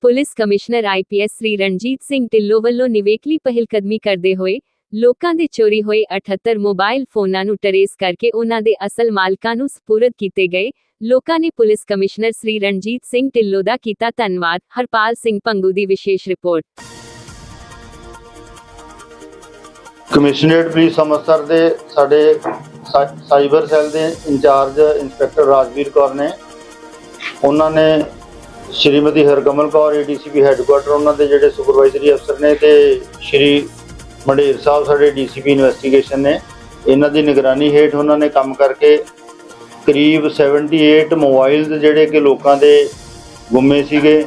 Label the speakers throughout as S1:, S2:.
S1: Police commissioner IPS Shri Ranjit Singh Dhillon ਵੱਲੋਂ ਨਿਵੇਕਲੀ ਪਹਿਲਕਦਮੀ ਕਰਦੇ ਹੋਏ ਲੋਕਾਂ ਦੇ ਚੋਰੀ ਹੋਏ 78 ਮੋਬਾਈਲ ਫੋਨਾਂ ਨੂੰ ਟਰੇਸ ਕਰਕੇ ਉਹਨਾਂ ਦੇ ਅਸਲ ਮਾਲਕਾਂ ਨੂੰ ਸਪੁਰਦ ਕੀਤੇ ਗਏ। ਲੋਕਾਂ ਨੇ ਪੁਲਿਸ ਕਮਿਸ਼ਨਰ ਸ੍ਰੀ ਰਣਜੀਤ ਸਿੰਘ ਢਿੱਲੋਂ ਦਾ ਕੀਤਾ ਧੰਨਵਾਦ। ਹਰਪਾਲ ਸਿੰਘ ਪੰਗੂ ਦੀ ਵਿਸ਼ੇਸ਼ ਰਿਪੋਰਟ।
S2: ਕਮਿਸ਼ਨਰੇਟ ਪੁਲਿਸ ਅੰਮ੍ਰਿਤਸਰ ਦੇ ਸਾਡੇ ਸਾ- ਸਾਈਬਰ ਸੈੱਲ ਦੇ in charge inspector Rajveer Kaur ਨੇ, ਉਹਨਾਂ ਨੇ ਸ਼੍ਰੀਮਤੀ ਹਰਕਮਲ ਕੌਰ ਏਡੀਸੀਪੀ ਹੈੱਡਕੁਆਟਰ ਉਹਨਾਂ ਦੇ ਜਿਹੜੇ ਸੁਪਰਵਾਈਜ਼ਰੀ ਅਫਸਰ ਨੇ ਤੇ ਸ਼੍ਰੀ ਮੰਡੇਰ ਸਾਹਿਬ ਸਾਡੇ ਡੀਸੀਪੀ ਇਨਵੈਸਟੀਗੇਸ਼ਨ ਨੇ। ਇਹਨਾਂ ਦੀ ਨਿਗਰਾਨੀ ਹੇਠ ਉਹਨਾਂ ਨੇ ਕੰਮ ਕਰਕੇ ਕਰੀਬ 78 ਮੋਬਾਈਲਸ ਜਿਹੜੇ ਕਿ ਲੋਕਾਂ ਦੇ ਗੁੰਮੇ ਸੀਗੇ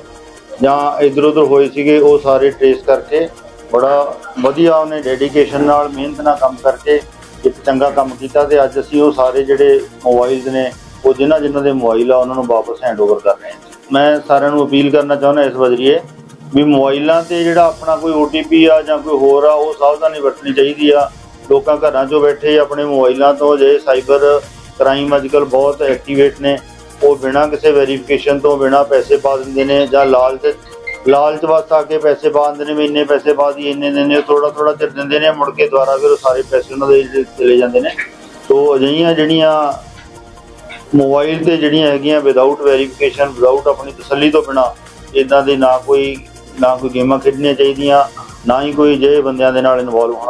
S2: ਜਾਂ ਇਧਰ ਉਧਰ ਹੋਏ ਸੀਗੇ, ਉਹ ਸਾਰੇ ਟ੍ਰੇਸ ਕਰਕੇ ਬੜਾ ਵਧੀਆ ਉਹਨੇ ਡੈਡੀਕੇਸ਼ਨ ਨਾਲ ਮਿਹਨਤ ਨਾਲ ਕੰਮ ਕਰਕੇ ਇੱਕ ਚੰਗਾ ਕੰਮ ਕੀਤਾ ਤੇ ਅੱਜ ਅਸੀਂ ਉਹ ਸਾਰੇ ਜਿਹੜੇ ਮੋਬਾਈਲਸ ਨੇ, ਉਹ ਜਿਨ੍ਹਾਂ ਜਿਨ੍ਹਾਂ ਦੇ ਮੋਬਾਈਲ ਆ, ਉਹਨਾਂ ਨੂੰ ਵਾਪਸ ਹੈਂਡਓਵਰ ਕਰ ਮੈਂ ਸਾਰਿਆਂ ਨੂੰ ਅਪੀਲ ਕਰਨਾ ਚਾਹੁੰਦਾ ਇਸ ਵਜਰੀਏ ਵੀ ਮੋਬਾਈਲਾਂ ਤੇ ਜਿਹੜਾ ਆਪਣਾ ਕੋਈ OTP ਆ ਜਾਂ ਕੋਈ ਹੋਰ ਆ, ਉਹ ਸਾਵਧਾਨੀ ਵਰਤਣੀ ਚਾਹੀਦੀ ਆ। ਲੋਕਾਂ ਘਰਾਂ 'ਚੋਂ ਬੈਠੇ ਆਪਣੇ ਮੋਬਾਈਲਾਂ ਤੋਂ ਜੇ ਸਾਈਬਰ ਕ੍ਰਾਈਮ ਅੱਜਕੱਲ ਬਹੁਤ ਐਕਟੀਵੇਟ ਨੇ, ਉਹ ਬਿਨਾਂ ਕਿਸੇ ਵੈਰੀਫਿਕੇਸ਼ਨ ਤੋਂ, ਬਿਨਾਂ ਪੈਸੇ ਪਾ ਦਿੰਦੇ ਨੇ ਜਾਂ ਲਾਲਚ ਲਾਲਚ ਵਾਸਤੇ ਆ ਕੇ ਪੈਸੇ ਪਾ ਦਿੰਦੇ ਨੇ ਵੀ ਇੰਨੇ ਪੈਸੇ ਪਾ ਦੀ ਇੰਨੇ ਦਿੰਦੇ ਥੋੜਾ ਥੋੜਾ ਚਿਰ ਦਿੰਦੇ ਨੇ, ਮੁੜ ਕੇ ਦੁਬਾਰਾ ਫਿਰ ਉਹ ਸਾਰੇ ਪੈਸੇ ਉਹਨਾਂ ਦੇ ਚ- ਚਲੇ ਜਾਂਦੇ ਨੇ। ਤੋਂ ਅਜਿਹੀਆਂ ਜਿਹੜੀਆਂ ਮੋਬਾਈਲ ਤੇ ਜਿਹੜੀਆਂ ਹੈਗੀਆਂ ਵਿਦਆਊਟ ਵੈਰੀਫਿਕੇਸ਼ਨ ਵਿਦਆਊਟ ਆਪਣੀ ਤਸੱਲੀ ਤੋਂ ਬਿਨਾ ਇਦਾਂ ਦੇ ਨਾ ਕੋਈ ਨਾ ਕੋਈ ਗੇਮਾਂ ਖੇਡਣੀਆਂ ਚਾਹੀਦੀਆਂ, ਨਾ ਹੀ ਕੋਈ ਜੇ ਬੰਦਿਆਂ ਦੇ ਨਾਲ ਇਨਵੋਲਵ ਹੋਣਾ